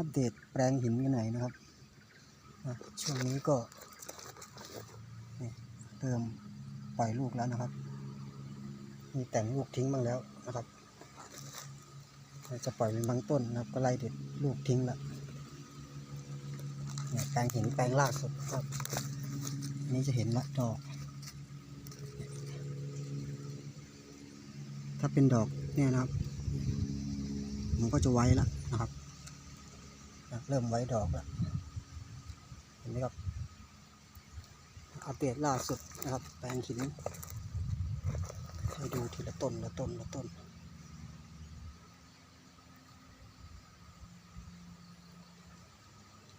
อัปเดตแปลงหินกันหน่อยนะครับ ช่วงนี้ก็เริ่มปล่อยลูกแล้วนะครับ มีแต่งลูกทิ้งบ้างแล้วนะครับ จะปล่อยเป็นบางต้นนะครับ ก็ไล่เด็ดลูกทิ้งละแปลงหินแปลงล่าสุดครับ นี้จะเห็นละดอก ถ้าเป็นดอกเนี่ยนะครับ มันก็จะไว้ล้วนะครับ เริ่มไว้ดอกแล้วเห็นไหมครับอัปเดตล่าสุดนะครับ แปลงหินให้ดูทีละต้นละต้นละต้น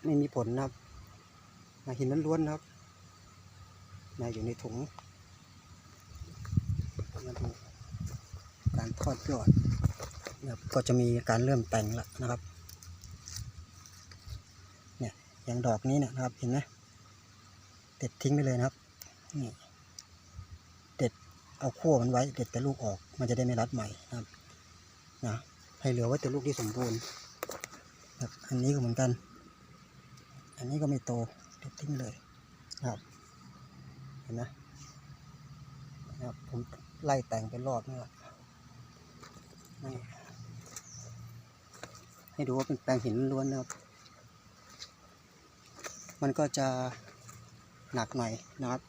ไม่มีผลนะครับมาหินล้วนๆนะครับมาอยู่ในถุงมาดูการทอดยอดนะครับก็จะมีการเริ่มแต่งแล้วนะครับ อย่างดอกนี้เนี่ยนะครับเห็นไหมเด็ดทิ้งไปเลยนะครับนี่เด็ดเอาขั้วมันไว้เด็ดแต่ลูกออก มันจะได้ไม่รัดใหม่นะครับนะให้เหลือไว้แต่ลูกที่สมบูรณ์ครับอันนี้ก็เหมือนกัน อันนี้ก็ไม่โตเด็ดทิ้งเลยนะครับเห็นไหมนะครับผมไล่แต่งไปรอบนี่แหละนี่ให้ดูว่าเป็นแปลงหินล้วนนะครับ มันก็จะหนักหน่อยนะครับ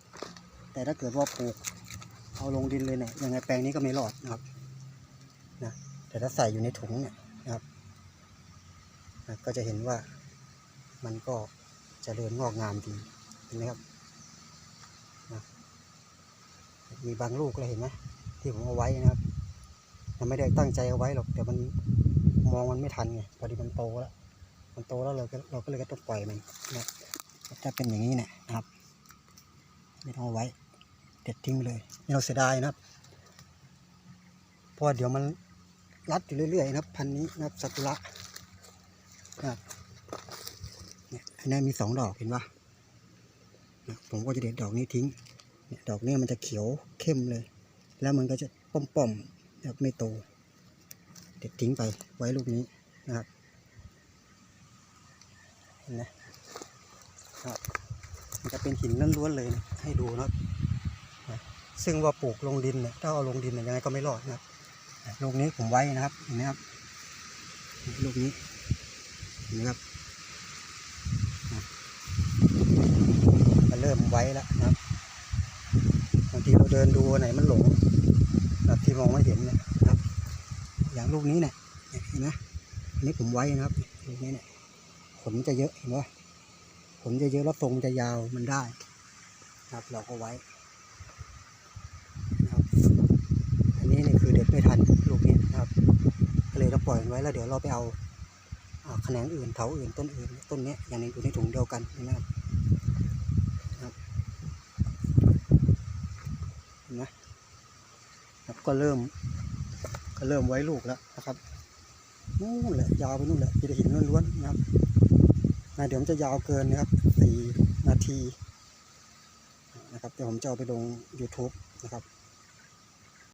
แต่ถ้าเกิดว่าปลูกเอาลงดินเลยเนี่ยยังไงแปลงนี้ก็ไม่รอดนะครับนะแต่ถ้าใส่อยู่ในถุงเนี่ยนะครับนะก็จะเห็นว่ามันก็จเจริญงอกงามดีเห็นไหมครับนะมีบางลูกเลยเห็นไหมที่ผมเอาไว้นะครับยังไม่ได้ตั้งใจเอาไว้หรอกแต่มันมองมันไม่ทันไงพอดีมันโตแล้วมันโตแล้วเราก็เราก็เลยก็ต้องปล่อยมันนะ ครับถ้าเป็นอย่างนี้เนี่ยนะครับไม่ต้องเอาไว้เด็ดทิ้งเลยไม่เราเสียดายนะครับเพราะว่าเดี๋ยวมันรัดอยู่เรื่อยๆนะครับ พันนี้นะครับซากุระนะครับเนี่ยอันนี้มีสองดอกเห็นปะเนี่ยผมก็จะเด็ดดอกนี้ทิ้งเนี่ยดอกนี้มันจะเขียวเข้มเลย แล้วมันก็จะป่อมๆนะครับไม่โต เด็ดทิ้งไปไว้ลูกนี้นะครับเห็นไหม ครับมันจะเป็นหินล้วนๆเลยนะให้ดูนะซึ่งว่าปลูกลงดินเนี่ยถ้าเอาลงดินเนี่ยยังไงก็ไม่รอดนะครับลูกนี้ผมไว้นะครับเห็นไหมครับลูกนี้เห็นไหมครับมันเริ่มไว้แล้วนะครับบางทีเราเดินดูไหนมันหลงแบบที่มองไม่เห็นเนี่ยนะครับ อย่างลูกนี้เนี่ยเนี่ยเห็นไหมอันนี้ผมไว้นะครับลูกนี้เนี่ยขนจะเยอะเห็นไหม ขนจะเยอะแล้วทรงจะยาวมันได้นะครับเราก็ไว้นะครับอันนี้นี่คือเด็ดไม่ทันลูกนี้นะครับก็เลยต้องปล่อยมันไว้แล้วเดี๋ยวเราไปเอาแขนงอื่นเถาอื่นต้นอื่นต้นนี้อย่างนี้อยู่ในถุงเดียวกันนะครับนะครับนไหมครับก็เริ่มก็เริ่มไว้ลูกแล้วนะครับนู่นแหละยาวไปนู่นแหละมีแต่หินล้วนๆนะครับ นะเดี๋ยวมันจะยาวเกินนะครับสี่นาทีนะครับเดี๋ยวผมจะเอาไปลง YouTube นะครับ